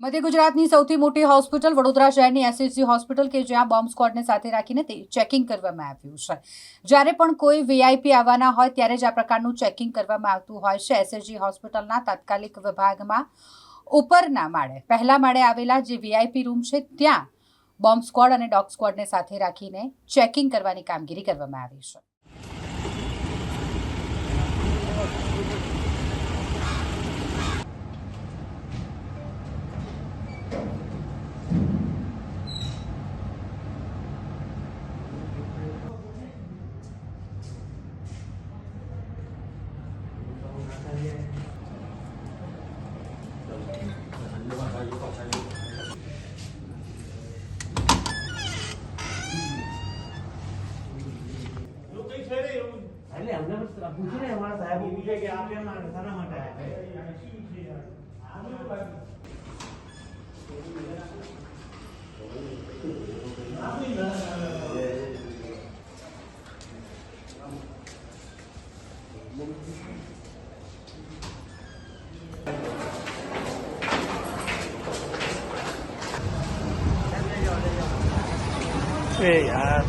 મધ્ય ગુજરાતની સૌથી મોટી હોસ્પિટલ વડોદરા શહેરની એસએસજી હોસ્પિટલ કે જ્યાં બોમ્બ સ્ક્વોડને સાથે રાખીને તે ચેકિંગ કરવામાં આવ્યું છે. જ્યારે પણ કોઈ વીઆઈપી આવવાના હોય ત્યારે જ આ પ્રકારનું ચેકિંગ કરવામાં આવતું હોય છે એસએસજી હોસ્પિટલના તાત્કાલિક વિભાગમાં ઉપરના માળે. પહેલા માળે આવેલા જે વીઆઈપી રૂમ છે ત્યાં બોમ્બ સ્ક્વોડ અને ડોગ સ્ક્વોડને સાથે રાખીને ચેકિંગ કરવાની કામગીરી કરવામાં આવી છે. पहले हमने बस पूछने हमारा साहब ये पूछे कि आपने हमारा सारा हटा है Thank you. છે યાર.